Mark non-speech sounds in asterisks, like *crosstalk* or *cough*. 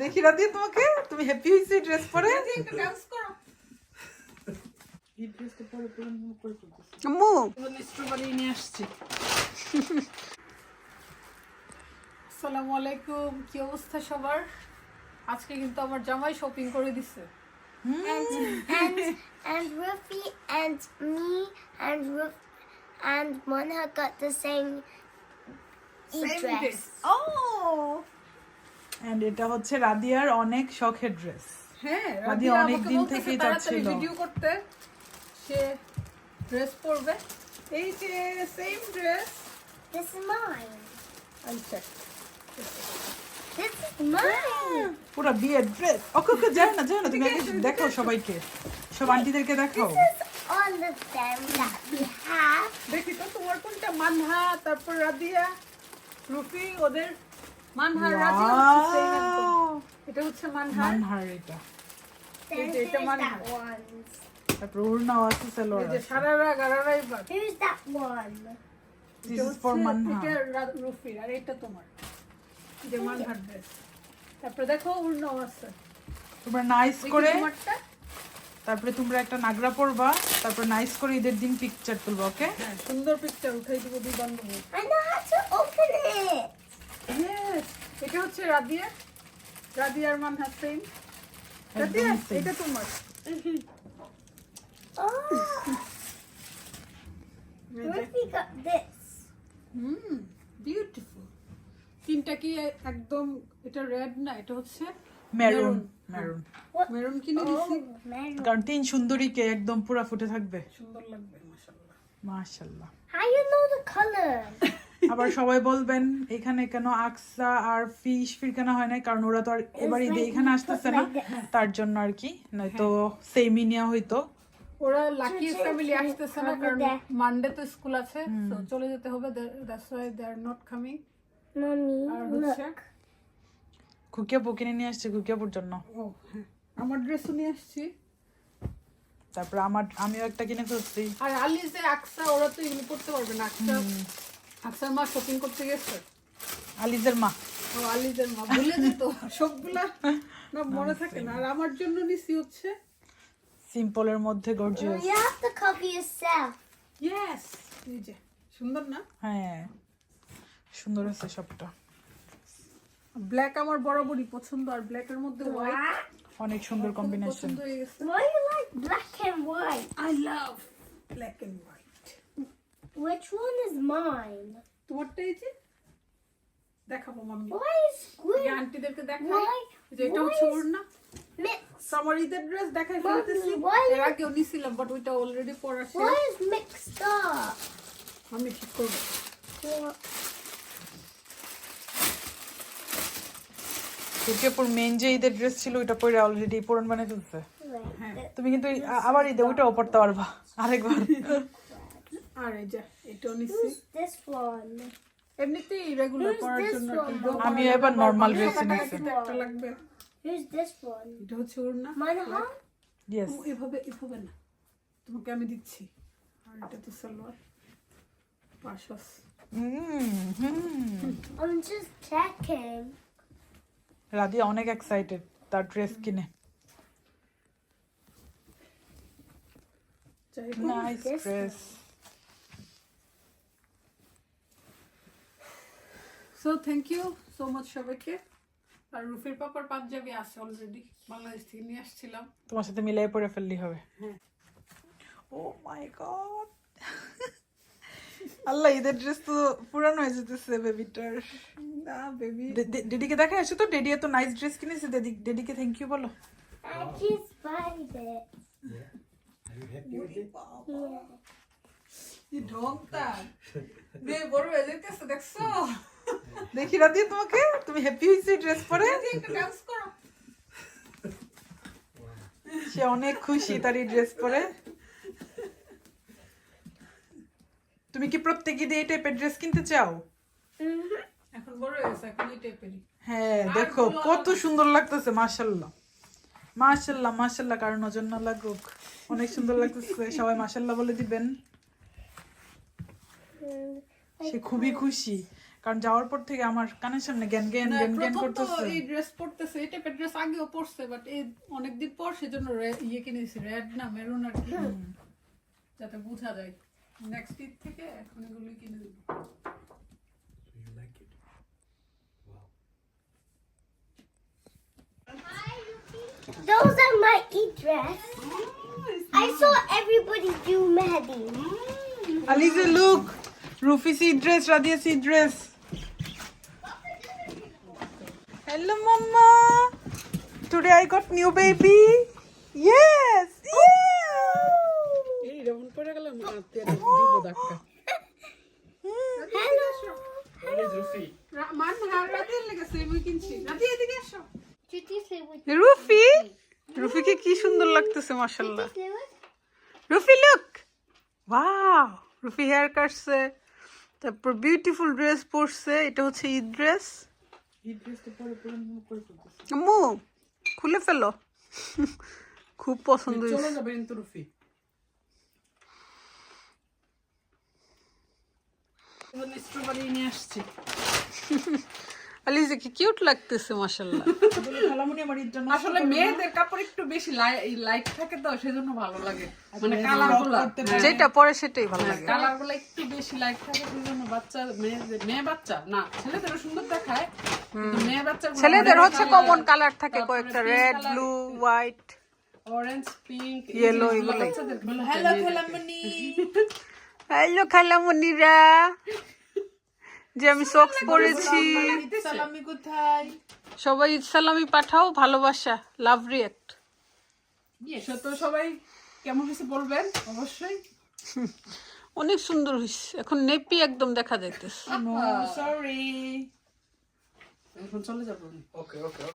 দেখি তোমাকে তুমি হ্যাপি হয়েছে ড্রেস পরে? আসসালামু আলাইকুম কি অবস্থা সবার? আজকে কিন্তু আমার জামাই শপিং করে দিছে। and and and me and Ruff and Mona got the same dress. ও এন্ড এটা হচ্ছে রাদিয়ার অনেক শখের ড্রেস হ্যাঁ রাধি অনেক দিন বলতেছে থেকেই চাচ্ছিল। ভিডিও করতে। সে ড্রেস পরবে। এই যে সেম ড্রেস. আচ্ছা This is mine. পুরো বিয়ের ড্রেস ওকে ওকে না না তুমি আগে দেখাও সবাইকে। সব আন্টিদেরকে দেখাও। have. দেখি তো তোমার কোনটা মানহা তারপর রাদিয়া। রুফি ওদের মানহা রাদিয়া হচ্ছে! এটা হচ্ছে মানহা মানহার এটা। that one? তারপর আছে সালোয়ার যে সারারা গারারাই বাদ। Who's that one? This is for Manha এটা রুফির আর এটা তোমার। যে মানহার ড্রেস তারপরে দেখো উড়নাও আছে। তোমরা নাইস করে তারপরে তোমরা একটা নাগরা পরবা। তারপর নাইস করে ঈদের দিন পিকচার তুলবা ওকে হ্যাঁ সুন্দর পিকচার উঠাই দিব দুই বান্ধবী It. Yes, এটা হচ্ছে রাদিয়া রাদিয়ার মানহা সেম একদম রাদিয়া। এটা তোমার Oh. হুম বিউটিফুল তিনটা কি একদম এটা রেড না এটা হচ্ছে maroon Maroon. Maroon What? Maroon কিনে দিছি Oh, man. কারণ তিন সুন্দরীকে একদম পুরা ফুটে থাকবে সুন্দর লাগবে মাশাআল্লাহ মাশাল্লাহ How you know the color? আবার সবাই বলবেন এখানে কেন আকসা আর ফিশ ফির কেন হয় না কারণ ওরা তো আর এবার ঈদে এখানে আসতেছে না। তার জন্য আর কি নয়তো সেমই নেওয়া হইতো ওরা লাকি ফ্যামিলি আসতেছে না কারণ মানডে তো স্কুল আছে তো চলে যেতে হবে। That's why they are not coming Mommy, আর হচ্ছে খুকিয়াপু কিনে নিয়ে আসছে খুকিয়াপুর জন্য। হ্যাঁ। আমার ড্রেসও নিয়ে আসছি। তারপর আমার আমিও একটা কিনে ফেলছি। আর আলি যে আকসা ওরা তো এগুলো করতে পারবে না। আকসা আকসার মা শপিং করতে গেছে? আলিজের মা। ও আলিজের মা ভুলে যেত *laughs* সবগুলা না মনে থাকে না। আর আমার জন্য নিছি হচ্ছে সিম্পলের মধ্যে gorgeous to cover yourself. Yes এই যে সুন্দর না? হ্যাঁ সুন্দর আছে সবটা। ব্ল্যাক আমার বরাবরই পছন্দ আর ব্ল্যাকের মধ্যে হোয়াইট অনেক সুন্দর কম্বিনেশন পছন্দ হয়ে গেছে। Why you like black and white? I love black and white Which one is mine? তোমারটা এই যে দেখাবো মাম্মি Why is এই squid আন্টিদেরকে দেখাই যে এটা why হচ্ছে is- ওড়না mixed? আমার ঈদের ড্রেস দেখাই ফেলতেছি এর আগেও নিছিলাম বাট ওইটা অলরেডি পরা শেষ Why is mixed up? আমি ঠিক করব? খুকিয়াপুর মেন যে ঈদের ড্রেস ছিল ওইটা পরে অলরেডি পুরন বানিয়ে ফেলছে হ্যাঁ তুমি কিন্তু আবার ঈদে ওইটাও পড়তে পারবা আরেকবার *laughs* আর এই যে এটাও নিছি? এমনিতেই রেগুলার পরার জন্য আমি এবার dress থাকা নিছি। একটা লাগবে। Who's this one? এটা হচ্ছে ওড়না Manha? ইয়েস ও, এভাবে এভাবে না। তোমাকে আমি দিচ্ছি। আর এটা তো salwar. পাশাস I'm just checking. Radia অনেক এক্সাইটেড তার ড্রেস কিনে। যাই nice dress so thank you so much সবাইকে। আর রুফির পাপার পাঞ্জাবি আছে অলরেডি বাংলাদেশ থেকে নিয়ে আসছিলাম। তোমার সাথে মিলাই পরে ফেললি হবে। হ্যাঁ। ও মাই গড আল্লাহ ঈদের ড্রেস তো পুরানো হয়ে যেতেছে বেবিটার না বেবি ডেডিকে দেখা আসো তো। ডেডি এত নাইস ড্রেস কিনেছে। ডেডি ডেডিকে থ্যাংক ইউ বলো। I just bought it. কি ঢং তার মেয়ে বড় হয়ে যেতেছে দেখছ? দেখি রাতি তোমাকে। তুমি হ্যাপি হয়েছে ড্রেস পরে। এই যে একটু ডান্স করো। সে অনেক খুশি তার এই ড্রেস পরে। তুমি কি প্রত্যেক ঈদে এই টাইপের ড্রেস কিনতে চাও. এখন বড় হয়ে এখন এই টাইপেরই হ্যাঁ দেখো কত সুন্দর লাগতেছে মাশাল্লাহ মাশাল্লাহ মাশাল্লাহ কারণ নজর না লাগুক। অনেক সুন্দর লাগতেছে সবাই মাশাল্লাহ বলে দিবেন। সে খুবই খুশি। কারণ যাওয়ার পর থেকে আমার কানের সামনে জ্ঞান জ্ঞান জ্ঞান জ্ঞান করতেছে এই ড্রেস পরতেছে এই টাইপের ড্রেস আগেও পরছে বাট এই অনেকদিন পর সেজন্য ইয়ে কিনেছি রেড না মেরুন আর কি যাতে বোঝা যায় নেক্সট ঈদ থেকে এখন এগুলো কিনে দেবো So you like it? Wow. Those are my Eid dress. I saw everybody do Mehdi. Alize, look! Rufi see dress, Radia see dress. Hello, Mama. Today I got new baby. Yes. Yeah. এই দিব ধাক্কা? মান হার রাতে কিনছি রাতে এদিকে এসো Did you say what? রুফি রুফিকে কি সুন্দর লাগতেছে মাশাআল্লাহ? Rufi look wow Rufi hair কাটছে তারপর বিউটিফুল ড্রেস পরছে এটা হচ্ছে ঈদ ড্রেস আম্মু খুলে ফেলো। খুব পছন্দ চলে যাবে কিন্তু স্ট্রবেরি নিয়ে আসছি। আলিজে কিউট লাগতেছে মাশাআল্লাহ। আসলে মেয়েদের কাপড় একটু বেশি লাইট থাকে তো সেজন্য ভালো লাগে। মানে কালারগুলা যেটা পরে সেটাই ভালো লাগে। কালারগুলো একটু বেশি লাইট থাকে সেজন্য বাচ্চা মেয়েদের মেয়ে বাচ্চা না ছেলেদেরও সুন্দর দেখায়। ছেলেদের হচ্ছে কমন কালার থাকে কয়েকটা red blue white orange pink Yellow এগুলোই। হ্যালো খেলামনি। হ্যালো খালামণিরা যে আমি সক্স পরেছি। সালামি কোথায়? সবাই সালামি পাঠাও ভালোবাসা লাভ রিয়েক্ট তো সবাই কেমন হয়েছে বলবেন? অবশ্যই। *laughs* অনেক সুন্দর হয়েছে। এখন নেপি একদম দেখা যাইতেছে। সরি এখন চলে যাব আমি। Okay, okay.